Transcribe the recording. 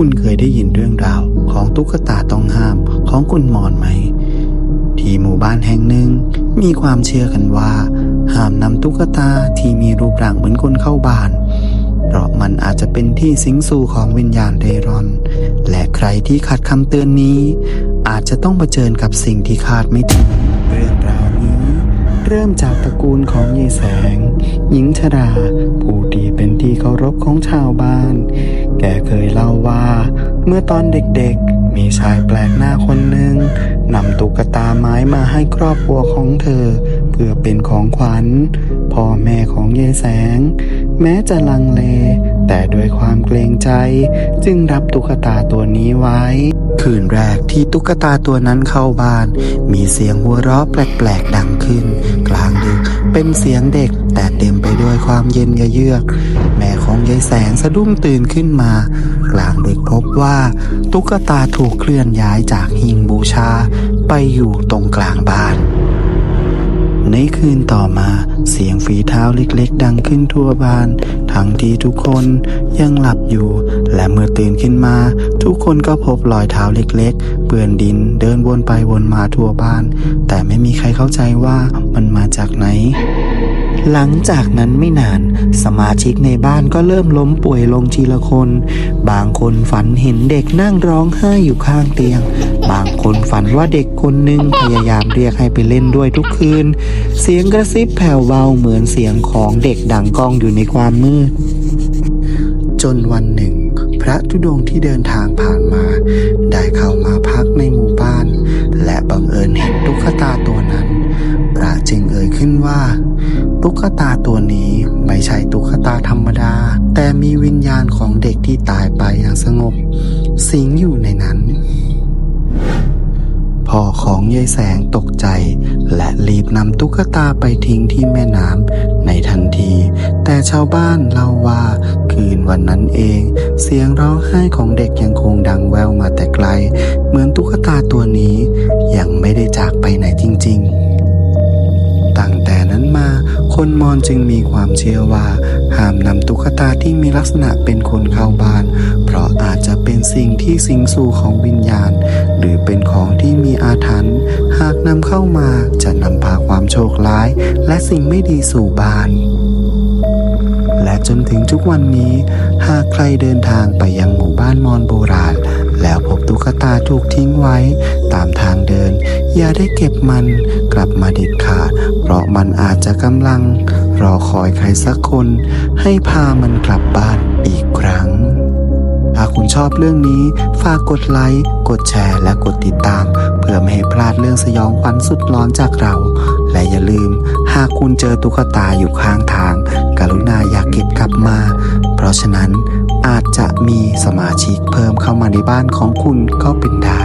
คุณเคยได้ยินเรื่องราวของตุ๊กตาต้องห้ามของคุณมอนไหม ที่หมู่บ้านแห่งหนึ่งมีความเชื่อกันว่า ห้ามนำตุ๊กตาที่มีรูปร่างเหมือนคนเข้าบ้าน เพราะมันอาจจะเป็นที่สิงสู่ของวิญญาณเรร่อน และใครที่ขัดคำเตือนนี้ อาจจะต้องเผชิญกับสิ่งที่คาดไม่ถึงเรื่องราวนี้ เริ่มจากตระกูลของยายแสง หญิงชรา ผู้ที่เป็น ที่เคารพของชาวบ้าน แกเคยเล่าว่า เมื่อตอนเด็กๆ มีชายแปลกหน้าคนหนึ่งนำตุ๊กตาไม้มาให้ครอบครัวของเธอ เพื่อเป็นของขวัญพ่อแม่ของยายแสง แม้จะลังเล แต่ด้วยความเกรงใจ จึงรับตุ๊กตาตัวนี้ไว้ คืนแรกที่ตุ๊กตาตัวนั้นเข้าบ้าน มีเสียงหัวเราะแปลกๆดังขึ้น กลางดึก เป็นเสียงเด็กแต่เต็มไปด้วยความเย็นเยือก แม่ของยายแสงสะดุ้งตื่นขึ้นมา กลางดึกพบว่าตุ๊กตาถูกเคลื่อนย้ายจากหิ้งบูชาไปอยู่ตรงกลางบ้านในคืนต่อมาเสียงฝีเท้าเล็กๆ ดังขึ้นทั่วบ้าน ทั้งที่ทุกคนยังหลับอยู่ และเมื่อตื่นขึ้นมา ทุกคนก็พบรอยเท้าเล็ก ๆ เปื้อนดินเดินวนไปวนมาทั่วบ้าน แต่ไม่มีใครเข้าใจว่ามันมาจากไหน หลังจากนั้นไม่นาน สมาชิกในบ้านก็เริ่มล้มป่วยลงทีละคน บางคนฝันเห็นเด็กนั่งร้องไห้อยู่ข้างเตียง บางคนฝันว่าเด็กคนหนึ่งพยายามเรียกให้ไปเล่นด้วยทุกคืน เสียงกระซิบแผ่วเบาเหมือนเสียงของเด็กดังก้องอยู่ในความมืด จนวันหนึ่ง พระธุดงค์ที่เดินทางผ่านมา ได้เข้ามาพักในหมู่บ้าน และบังเอิญเห็นตุ๊กตาตัวนั้น พระจึงเอ่ยขึ้นว่า ตุ๊กตาตัวนี้ไม่ใช่ตุ๊กตาธรรมดา แต่มีวิญญาณของเด็กที่ตายไปอย่างสงบ สิงอยู่ในนั้นพ่อของยายแสงตกใจ และรีบนำตุ๊กตาไปทิ้งที่แม่น้ำในทันที แต่ชาวบ้านเล่าว่า คืนวันนั้นเอง เสียงร้องไห้ของเด็กยังคงดังแววมาแต่ไกล เหมือนตุ๊กตาตัวนี้ยังไม่ได้จากไปไหนจริง ๆ ตั้งแต่นั้นมา คนมอญจึงมีความเชื่อว่า ห้ามนำตุ๊กตาที่มีลักษณะเป็นคนเข้าบ้าน เพราะอาจจะเป็นสิ่งที่สิงสู่ของวิญญาณ หรือเป็นของที่มีอาถรรพ์หากนำเข้ามาจะนำพาความโชคร้าย และสิ่งไม่ดีสู่บ้านและจนถึงทุกวันนี้ หากใครเดินทางไปยังหมู่บ้านมอญโบราณ กตาถูกทิ้งไว้ ตามทางเดิน อย่าได้เก็บมันกลับมาเด็ดขาด เพราะมันอาจจะกำลัง รอคอยใครสักคน ให้พามันกลับบ้านอีกครั้งถ้าคุณชอบเรื่องนี้ ฝากกดไลค์ กดแชร์ และกดติดตาม เพื่อไม่ให้พลาดเรื่องสยองขวัญสุดร้อนจากเรา และอย่าลืม หากคุณเจอตุ๊กตาอยู่ข้างทาง กรุณาอย่ากเก็บกลับมา เพราะฉะนั้น อาจจะมีสมาชิกเพิ่มเข้ามาในบ้านของคุณก็เป็นได้